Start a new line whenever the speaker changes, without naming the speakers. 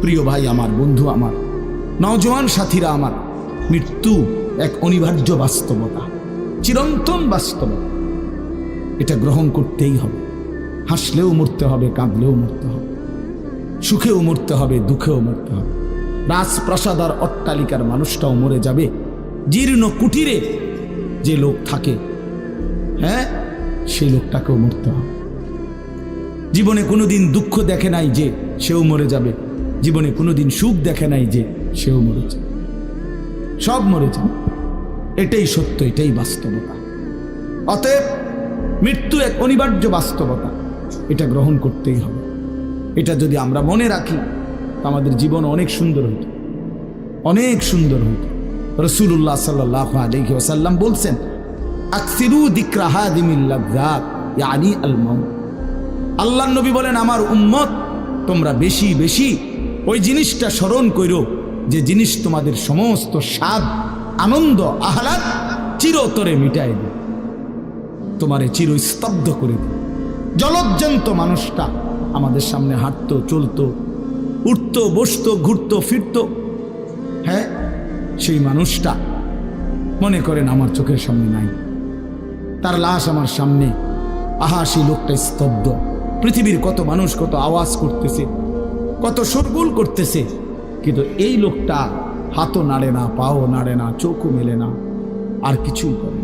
প্রিয় ভাই আমার, বন্ধু আমার, নওজোয়ান সাথীরা আমার, মৃত্যু এক অনিবার্য বাস্তবতা, চিরন্তন বাস্তবতা। এটা গ্রহণ করতেই হবে। হাসলেও মরতে হবে, কাঁদলেও মরতে হবে। সুখেও মরতে হবে, দুঃখেও মরতে হবে। রাজপ্রাসাদ আর অট্টালিকার মানুষটাও মরে যাবে জীর্ণ কুটিরে। যে লোক থাকে হ্যাঁ সেই লোকটাকেও মরতে হবে। জীবনে কোনোদিন দুঃখ দেখে নাই যে সেও মরে যাবে। জীবনে কোনোদিন সুখ দেখে নাই যে সেও মরে যাবে সব মরে যাবে এটাই সত্য, এটাই বাস্তবতা। অতএব মৃত্যু এক অনিবার্য বাস্তবতা। এটা গ্রহণ করতেই হবে। এটা যদি আমরা মনে রাখি আমাদের জীবন অনেক সুন্দর হইত। অনেক সুন্দর হইত। রসুল্লাহ সাল্লাহ আলহি ওসাল্লাম বলছেন, আকসিরু আল্লাহ নবী বলেন, আমার উম্মত, তোমরা বেশি বেশি ওই জিনিসটা স্মরণ কইর যে জিনিস তোমাদের সমস্ত স্বাদ, আনন্দ, আহ্লাদ চিরতরে মিটাই দেবে। তোমারে চির স্তব্ধ করে দেবে। জলজ্জন্ত মানুষটা আমাদের সামনে হাঁটতো, চলতো, উঠতো, বসতো, ঘুরতো, ফিরতো। হ্যাঁ সেই মানুষটা মনে করেন আমার চোখের সামনে নাই। তার লাশ আমার সামনে। আহা, সেই লোকটা স্তব্ধ। পৃথিবীর কত মানুষ কত আওয়াজ করতেছে। কত সরগুল করতেছে কিন্তু এই লোকটা হাতও নাড়ে না, পাও নাড়ে না, চোখও মেলে না, আর কিছুই করে।